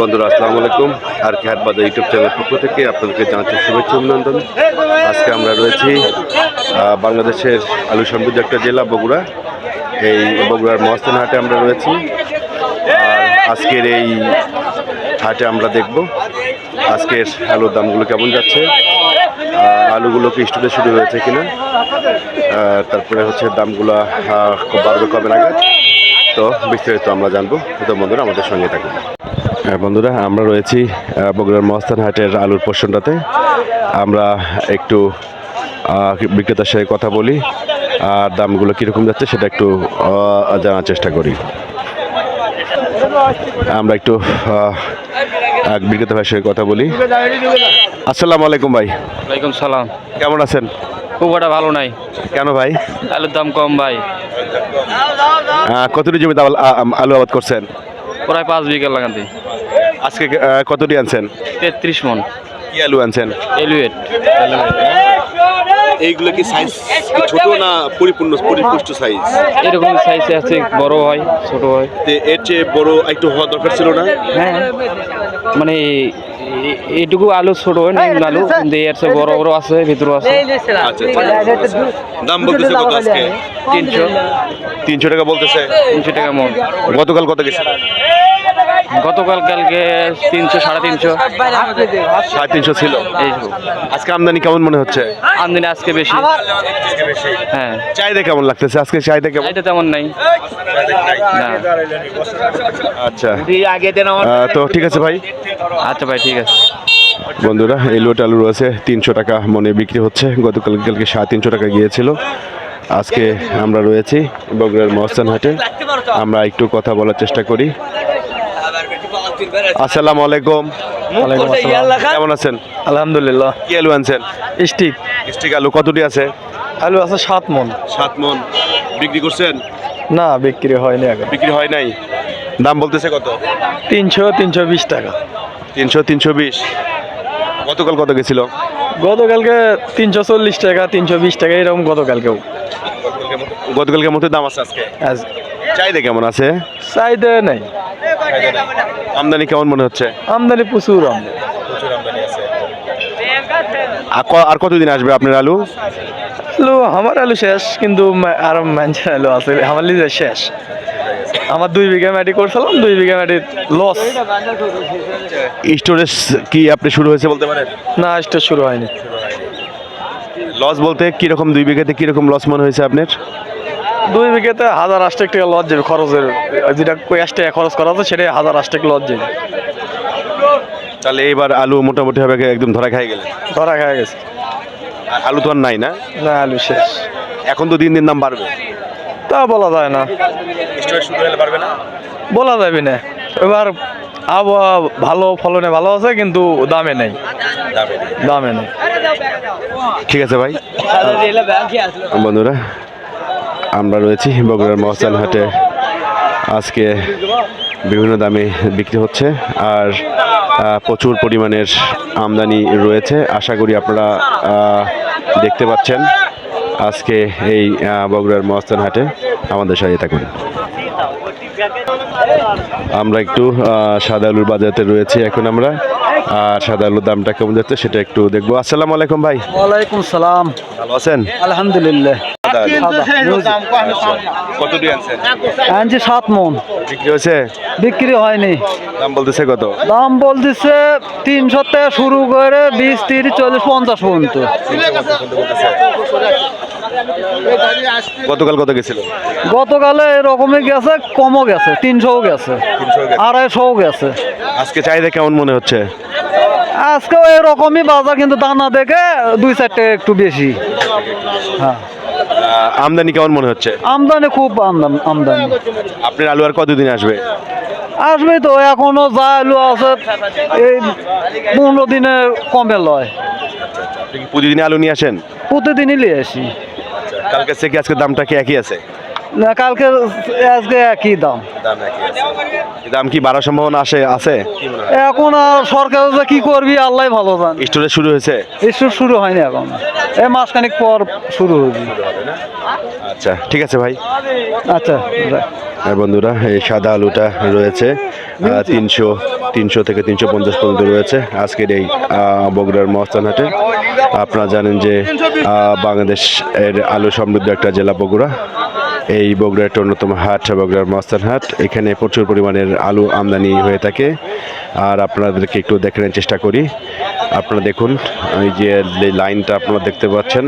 বন্ধুরা আসসালামু আলাইকুম। আর কি হাট বাজার ইউটিউব চ্যানেল পক্ষ থেকে আপনাদেরকে জানাচ্ছি শুভেচ্ছা অভিনন্দন। আজকে আমরা রয়েছি বাংলাদেশের আলু সমৃদ্ধ একটা জেলা বগুড়া। এই বগুড়ার মহাস্থান হাটে আমরা রয়েছি। আর আজকের এই হাটে আমরা দেখব আজকের আলুর দামগুলো কেমন যাচ্ছে আলুগুলো কি স্টোরে শুরু হয়েছে কিনা তারপরে হচ্ছে দামগুলো আহ, বাড়বে কবে নাগাদ তো বিস্তারিত আমরা জানব। তো বন্ধুরা আমাদের সঙ্গে হ্যাঁ বন্ধুরা আমরা রয়েছি বগুড়ার মহাস্থান হাটের আলুর পোষণটাতে। আমরা একটু বিক্রেতার সাথে কথা বলি আর দামগুলো কীরকম যাচ্ছে সেটা একটু জানার চেষ্টা করি। আমরা একটু এক বিক্রেতা ভাইয়ের সঙ্গে কথা বলি। আসসালামু আলাইকুম ভাই। ওয়ালাইকুম সালাম। কেমন আছেন? খুব একটা ভালো নাই। কেন ভাই? আলুর দাম কম ভাই। আহ, কতটি জমিতে আলু আবাদ করছেন? প্রায় পাঁচ বিঘা লাগাতে আজকে কতটি আনছেন? তেত্রিশ মন। কি আলু আনছেন? এলুয়েট। এইগুলো কি সাইজ ছোট না পরিপূর্ণ পরিপুষ্ট সাইজ এরকম সাইজ আছে বড় হয় ছোট হয়। এর চেয়ে বড় একটু হওয়া দরকার ছিল না? হ্যাঁ মানে এ- এইটুকু আলু ছোট হয় না আলু। কিন্তু এর চেয়ে বড় বড় আছে ভিতরে আছে। আচ্ছা। দাম বলতেছে কত আজকে? তিনশো। তিনশো টাকা বলতেছে। তিনশো টাকা মন। গতকাল কত গেছে? গতকাল কালকে তিনশো সাড়ে তিনশো সাড়ে তিনশো ছিল। এই আজকে আমদানি কেমন মনে হচ্ছে? আমদানি আজকে বেশি। হ্যাঁ। চাহিদা কেমন লাগতেছে? আজকে চাহিদা কেমন? এটা তেমন নাই। না। আচ্ছা। তো ঠিক আছে ভাই। আচ্ছা ভাই ঠিক আছে। বন্ধুরা এই লোট আলু রয়েছে তিনশো টাকা মনে বিক্রি হচ্ছে। গতকাল কালকে সাড়ে তিনশো টাকা গিয়েছিল। আজকে আমরা রয়েছি বগুড়ার মহস্তান হাটে আমরা একটু কথা বলার চেষ্টা করি। আসসালামু আলাইকুম। কেমন আছেন? আলহামদুলিল্লাহ। কি আলু আনছেন? স্টিক। স্টিক আলু কতটি আছে? আলু আছে সাত মন। সাত মন। বিক্রি করছেন? না বিক্রি হয়নি এখন। বিক্রি হয় নাই? দাম বলতেছে কত? তিনশো তিনশো বিশ টাকা। তিনশো তিনশো বিশ। গতকাল কত গেছিল? গতকালকে তিনশো চল্লিশ টাকা তিনশো বিশ টাকা এরকম গতকালকেও। গতকালকের মতো দাম আছে আজকে। আজ চাহিদা কেমন আছে? চাহিদা নেই। আমদানি কেমন মনে হচ্ছে? আমদানি প্রচুর আমদানি। আর কতদিন আসবে আপনার আলু? আলু আমার আলু শেষ কিন্তু আর মানুষের আলু আছে আমার লিজে শেষ। আমার দুই বিঘা মাটি করছিলাম দুই বিঘা মাটি লস স্টোরেজ কি আপনি শুরু হয়েছে বলতে পারেন? না আসতে শুরু হয়নি। লস বলতে কীরকম দুই বিঘাতে কীরকম লস মনে হয়েছে আপনার? দুই বিঘাতে হাজার আষ্ট টাকা লস যাবে খরচের যেটা টাকা খরচ করা আছে সেটাই হাজার আষ্ট টাকা লস যাবে তাহলে এইবার আলু মোটামুটি হবে একদম ধরা খাই গেলে? ধরা খাওয়া গেছে। আলু তো আর নাই না? না আলু শেষ। এখন তো দিন দিন দাম বাড়বে। তা বলা যায় পারবে না? বলা যাবে না। এবার আবহাওয়া ভালো ফলনে ভালো আছে কিন্তু দামে নেই। দামে নেই। ঠিক আছে ভাই। বন্ধুরা আমরা রয়েছি বগুড়ার মহস্তান হাটে। আজকে বিভিন্ন দামে বিক্রি হচ্ছে আর প্রচুর পরিমাণের আমদানি রয়েছে। আশা করি আপনারা দেখতে পাচ্ছেন আজকে এই বগুড়ার মহস্তান হাটে আমাদের সাথে থাকুন। আমরা একটু সাদা আলুর বাজারে রয়েছি এখন আমরা। আর সাদা আলুর দামটা কেমন যাচ্ছে সেটা একটু দেখব। আসসালামু আলাইকুম ভাই। ওয়ালাইকুম সালাম। ভালো আছেন? আলহামদুলিল্লাহ। কত দিয়ে আনছেন আনছি? সাত মন। বিক্রি হয়েছে? বিক্রি হয়নি। দাম বলতেছে কত? দাম বলতেছে তিনশো থেকে শুরু করে বিশ তিরিশ চল্লিশ পঞ্চাশ পর্যন্ত। গতকাল কত গেছিল? গতকালে এরকমই গেছে কমও গেছে তিনশোও গেছে। আড়াইশোও গেছে। আজকে চাহিদা কেমন মনে হচ্ছে? আজকেও এরকমই বাজার কিন্তু দানা দেখে দুই চারটে একটু বেশি। হ্যাঁ। আমদানি কেমন মনে হচ্ছে? আমদানি খুব আমদানি আমদানি। আপনার আলু আর কতদিন আসবে? আসবে তো এখনও যা আলু আছে এই পনেরো দিনে কমে লয়। প্রতিদিন আলু নিয়ে আসেন? প্রতিদিনই নিয়ে আসি। কালকে থেকে আজকে দামটা কি একই আছে? না কালকে আজকে একই দাম। দাম কি বাড়ার সম্ভাবনা আসে আছে? এখন আর সরকার যে কি করবি আল্লাহ ভালো জান। স্টোরে শুরু হয়েছে? স্টোর শুরু হয়নি এখন। এই মাসখানিক পর শুরু হবে আচ্ছা ঠিক আছে ভাই। আচ্ছা বন্ধুরা এই সাদা আলুটা রয়েছে তিনশো তিনশো থেকে তিনশো পঞ্চাশ পর্যন্ত রয়েছে। আজকের এই বগুড়ার মহস্থান হাটে। আপনারা জানেন যে বাংলাদেশ এর আলু সমৃদ্ধ একটা জেলা বগুড়া। এই বগুড়ার একটা অন্যতম হাট, বগুড়ার মস্তান হাট। এখানে প্রচুর পরিমাণের আলু আমদানি হয়ে থাকে। আর আপনাদেরকে একটু দেখানোর চেষ্টা করি। আপনারা দেখুন, এই যে লাইনটা আপনারা দেখতে পাচ্ছেন।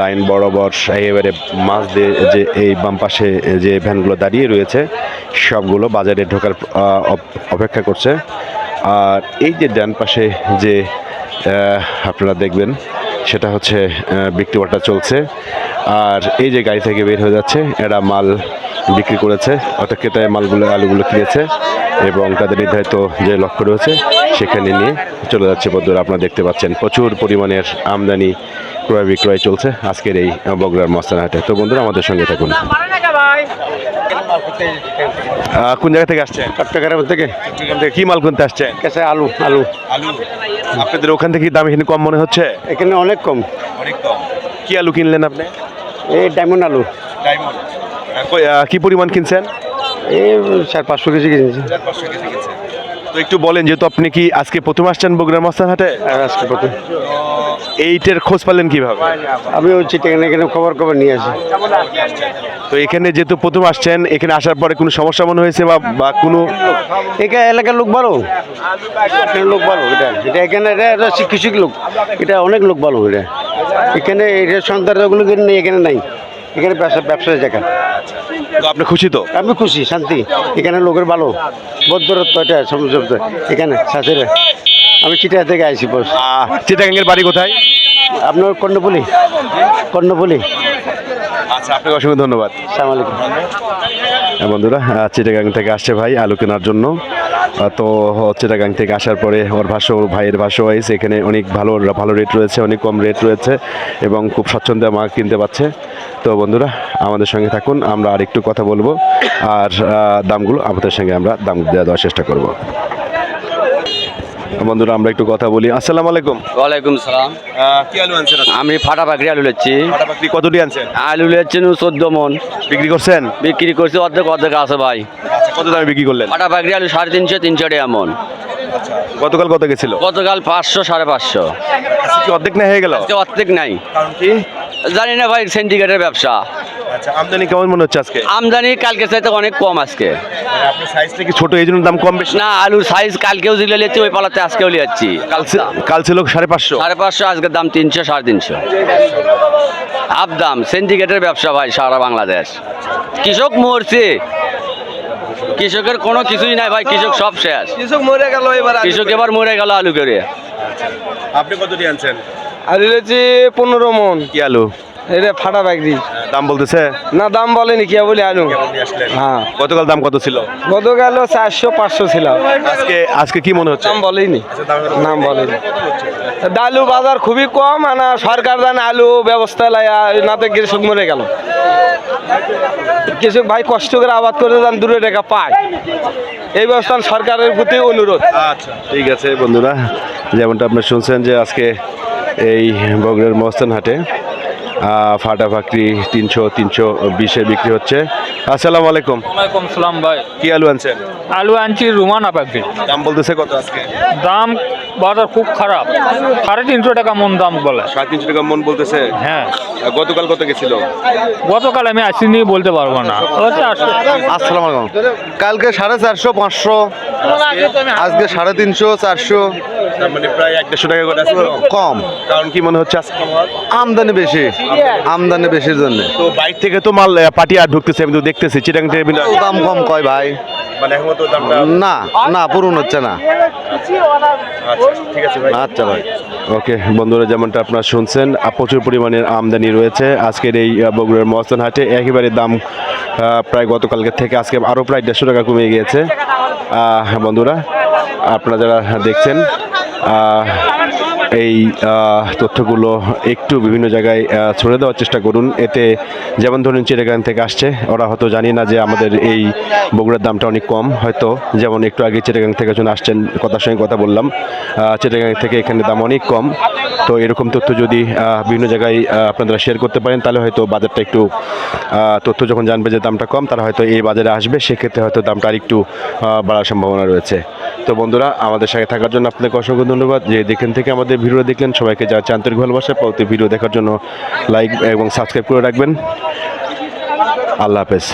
লাইন বরাবর এবারে মাছ দিয়ে যে এই বাম পাশে যে ভ্যানগুলো দাঁড়িয়ে রয়েছে, সবগুলো বাজারে ঢোকার অপেক্ষা করছে। আর এই যে ডান পাশে যে আপনারা দেখবেন, সেটা হচ্ছে বিক্রি বাটা চলছে। আর এই যে গাড়ি থেকে বের হয়ে যাচ্ছে এরা মাল বিক্রি করেছে। অর্থাৎ ক্রেতায় মালগুলো আলুগুলো কিনেছে এবং তাদের নির্ধারিত যে লক্ষ্য রয়েছে সেখানে নিয়ে চলে যাচ্ছে। বন্ধুরা আপনারা দেখতে পাচ্ছেন প্রচুর পরিমাণের আমদানি ক্রয় বিক্রয় চলছে আজকের এই বগুড়ার মস্তান হাটে তো বন্ধুরা আমাদের সঙ্গে থাকুন। কোন জায়গা থেকে আসছেন? চট্টগ্রাম থেকে কি? মাল কিনতে আসছেন কেসে আলু। আলু। আলু। আপনাদের ওখান থেকে কি দাম এখানে কম মনে হচ্ছে? এখানে অনেক কম অনেক কম। কি আলু কিনলেন আপনি? এই ডায়মন্ড আলু। কি পরিমাণ কিনছেন? এই চার পাঁচশো কেজি কিনেছি। তো একটু বলেন যেহেতু আপনি কি আজকে প্রথম আসছেন বগুড়ার মস্তান হাটে আজকে প্রথম। এইটার খোঁজ পেলেন কীভাবে? আমি হচ্ছে এখানে এখানে খবর খবর নিয়ে আসি। তো এখানে যেহেতু প্রথম আসছেন এখানে আসার পরে কোনো সমস্যা মনে হয়েছে বা বা কোনো এখানে এলাকার লোক ভালো? লোক ভালো এটা। এটা এখানে এটা শিক্ষিত লোক। এটা অনেক লোক ভালো এটা। এখানে এটা সন্তানগুলো নেই এখানে নাই। এখানে ব্যবসা ব্যবসায়ী জায়গা। তো আপনি খুশি তো? আমি খুশি শান্তি। এখানে লোকের ভালো। বদ্ধরত্ব এটা সমস্ত এখানে শাশুড়ে আমি চিটা থেকে আইসি বস। চিটাগাঙ্গের বাড়ি কোথায়? আপনার কর্ণপল্লী কর্ণপল্লী আচ্ছা আপনাকে অসংখ্য ধন্যবাদ। হ্যাঁ বন্ধুরা চিটাগাং থেকে আসছে ভাই আলু কেনার জন্য। তো চিটাগাং থেকে আসার পরে ওর ভাষ্য ভাইয়ের ভাষ্য ওয়াইজ এখানে অনেক ভালো ভালো রেট রয়েছে অনেক কম রেট রয়েছে এবং খুব স্বচ্ছন্দে মা কিনতে পাচ্ছে তো বন্ধুরা আমাদের সঙ্গে থাকুন আমরা আর একটু কথা বলব। আর দামগুলো আমাদের সঙ্গে আমরা দাম দেওয়া দেওয়ার চেষ্টা করব। বন্ধুরা আমরা একটু কথা বলি। আসসালামু আলাইকুম। ওয়ালাইকুম সালাম। কি আলু আনছেন আমি ফাটা পাকড়ি আলু লেচ্ছি। কতটি আনছেন? আলু লেচ্ছেন চোদ্দ মন। বিক্রি করছেন? বিক্রি করছি অর্ধেক অর্ধেক আছে ভাই। আচ্ছা কত দামে বিক্রি করলেন? ফাটা পাকড়ি আলু সাড়ে তিনশো তিনশো টাকা মন। গতকাল কত গেছিল? গতকাল পাঁচশো সাড়ে পাঁচশো। অর্ধেক না হয়ে গেল? অর্ধেক নাই। কারণ কি? জানি না ভাই সিন্ডিকেটের ব্যবসা। আচ্ছা আমদানি কেমন মনে হচ্ছে আজকে? আমদানি কালকে চাইতে অনেক কম আজকে। আপনার সাইজটা কি ছোট এই জন্য দাম কম বেশি? না আলুর সাইজ কালকেও যেগুলো লিয়েছি ওই পালাতে আজকেও লিয়াচ্ছি। কাল ছিল- কাল ছিল সাড়ে পাঁচশো? সাড়ে পাঁচশো আজকের দাম তিনশো সাড়ে তিনশো। আপ দাম সিন্ডিকেটের ব্যবসা ভাই সারা বাংলাদেশ। কৃষক মরছে। কৃষকের কোনো কিছুই নাই ভাই কৃষক সব শেষ। কৃষক মরে গেল এবার কৃষক এবার মরে গেল আলু করে। আপনি কতটি আনছেন? আলু পনেরো মন। কি আলু? এটা ফাটা বাকরি দাম বলতেছে? না দাম বলেনি কি বলি আলু হ্যাঁ। গতকাল দাম কত ছিল? গত গেল চারশো পাঁচশো ছিল। আজকে আজকে কি মনে হচ্ছে? দাম বলেনি। নাম বলেনি ডালু বাজার খুবই কম আর সরকার জানে আলু ব্যবস্থা লাইয়া নাতে কৃষক মরে গেল। কৃষক ভাই কষ্ট করে আবাদ করে যান দূরে টাকা পায়। এই ব্যবস্থা সরকারের প্রতি অনুরোধ। আচ্ছা ঠিক আছে বন্ধুরা যেমনটা আপনি শুনছেন যে আজকে এই বগুড়ার মস্তান হাটে ফাটা ফাকরি তিনশো তিনশো বিশে বিক্রি হচ্ছে। আসসালামু আলাইকুম। ওয়ালাইকুম সালাম ভাই। কি আলু আনছেন? আলু আনছি রুমানা পাখি দাম বলতেছে কত আজকে? দাম বাজার খুব খারাপ। সাড়ে তিনশো টাকা মন দাম বলে। সাড়ে তিনশো টাকা মন বলতেছে। হ্যাঁ। গতকাল কত গেছিল? গতকাল আমি আসিনি বলতে পারব না। আসসালাম আলাইকুম। কালকে সাড়ে চারশো পাঁচশো। আজকে সাড়ে তিনশো চারশো। তার মানে প্রায় এক দেড়শো টাকা করে কম। কারণ কি মনে হচ্ছে? আমদানি বেশি। আমদানি বেশির জন্য। তো বাইর থেকে তো মাল পাটি আর ঢুকতেছে আমি তো দেখতেছি। চিটাং টেবিল দাম কম কয় ভাই? মানে না না পূরণ হচ্ছে না। ঠিক আছে আচ্ছা ভাই। ওকে বন্ধুরা যেমনটা আপনারা শুনছেন প্রচুর পরিমাণের আমদানি রয়েছে। আজকের এই বগুড়ার মস্তান হাটে একেবারে দাম প্রায় গতকালকের থেকে আজকে আরও প্রায় দেড়শো টাকা কমে গিয়েছে। আহ, বন্ধুরা আপনারা যারা দেখছেন এই তথ্যগুলো একটু বিভিন্ন জায়গায় ছড়ে দেওয়ার চেষ্টা করুন। এতে যেমন ধরুন চিটাগাং থেকে আসছে ওরা হয়তো জানি না যে আমাদের এই বগুড়ার দামটা অনেক কম। হয়তো যেমন একটু আগে চিটাগাং থেকে একজন আসছেন কথার সঙ্গে কথা বললাম চিটাগাং থেকে এখানে দাম অনেক কম। তো এরকম তথ্য যদি বিভিন্ন জায়গায় আপনারা শেয়ার করতে পারেন তাহলে হয়তো বাজারটা একটু তথ্য যখন জানবে যে দামটা কম তারা হয়তো এই বাজারে আসবে। সেক্ষেত্রে হয়তো দামটা আরেকটু আহ, বাড়ার সম্ভাবনা রয়েছে। তো বন্ধুরা, আমাদের সাথে থাকার জন্য আপনাকে অসংখ্য ধন্যবাদ। যে দেখেন থেকে আমাদের ভিডিও দেখলেন, সবাইকে যা আন্তরিক ভালোবাসা। প্রতি ভিডিও দেখার জন্য লাইক এবং সাবস্ক্রাইব করে রাখবেন। আল্লাহ হাফেজ।